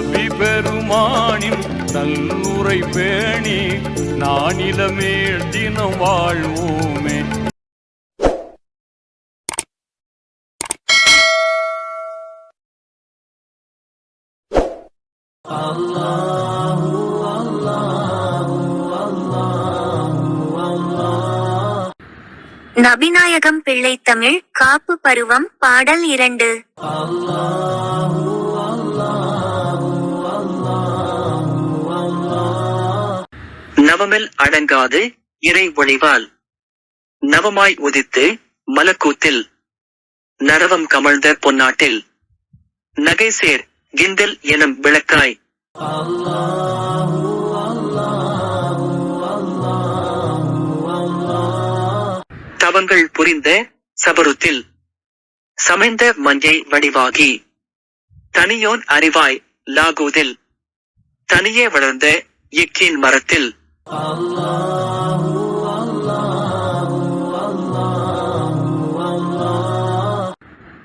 நபி பெருமானின் நல்லுரை பேணி நானிலமே தினம் வாழ்வோமே. நபிநாயகம் பிள்ளை தமிழ் காப்பு பருவம் பாடல் இரண்டு. நவமில் அடங்காது இறை ஒளிவால். நவமாய் உதித்து மலக்கூத்தில். நரவம் கமழ்ந்த பொன்னாட்டில். நகைசேர் கிந்தல் எனும் விளக்காய். தவங்கள் புரிந்த சபருத்தில். சமைந்த மஞ்சை வடிவாகி. தனியோன் அறிவாய் லாகூதில். தனியே வளர்ந்த இக்கின் மரத்தில்.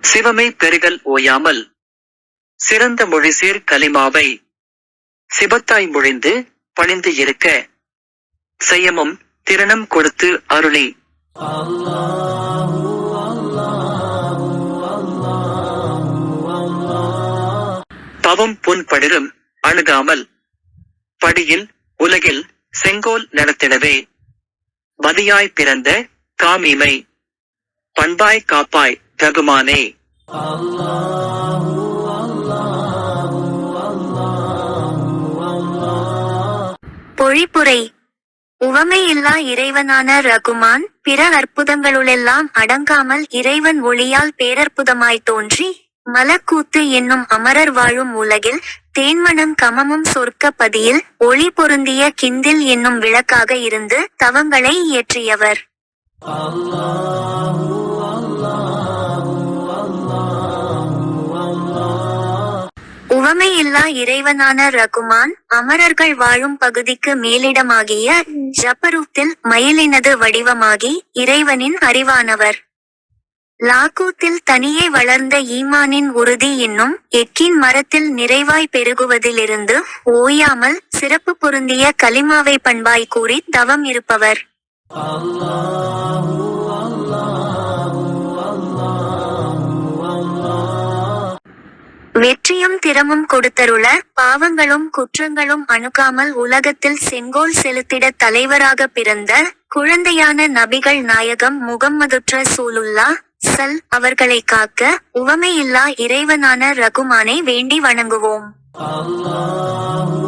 சிவமை பெருகல் ஓயாமல் சிறந்த மொழிசேர் கலிமாவை சிவத்தாய் மொழிந்து பணிந்து இருக்க செய்யமும் திறனம் கொடுத்து அருளி. பவம் புன் படிரும் அணுகாமல் படியில் உலகில் செங்கோல் நடத்திடவே மதியாய் பிறந்த காமீமை பண்பாய் காப்பாய் தகுமானே பொழிப்புரை. உவமையில்லா இறைவனான ரகுமான் பிற அற்புதங்களுளெல்லாம் அடங்காமல் இறைவன் ஒளியால் பேரற்புதமாய் தோன்றி மலக்கூத்து என்னும் அமரர் வாழும் உலகில் தேன்மணம் கமமும் சொர்க்க பதியில் ஒளி பொருந்திய கிந்தில் என்னும் விளக்காக இருந்து தவங்களை இயற்றியவர். உவமையில்லா இறைவனான ரகுமான் அமரர்கள் வாழும் பகுதிக்கு மேலிடமாகிய ஜபருத்தில் மயிலினது வடிவமாகி இறைவனின் அறிவானவர். லாகூத்தில் தனியே வளர்ந்த ஈமானின் உறுதி என்னும் எக்கின் மரத்தில் நிறைவாய் பெருகுவதிலிருந்து ஓயாமல் சிறப்பு பொருந்திய கலிமாவை பண்பாய் கூறி தவம் இருப்பவர். வெற்றியும் திறமும் கொடுத்தருள பாவங்களும் குற்றங்களும் அணுகாமல் உலகத்தில் செங்கோல் செலுத்திட தலைவராக பிறந்த குழந்தையான நபிகள் நாயகம் முகம்மதுற்ற சூலுல்லா சல் அவர்களை காக்க உவமையில்லா இறைவனான ரகுமானை வேண்டி வணங்குவோம். அல்லாஹூ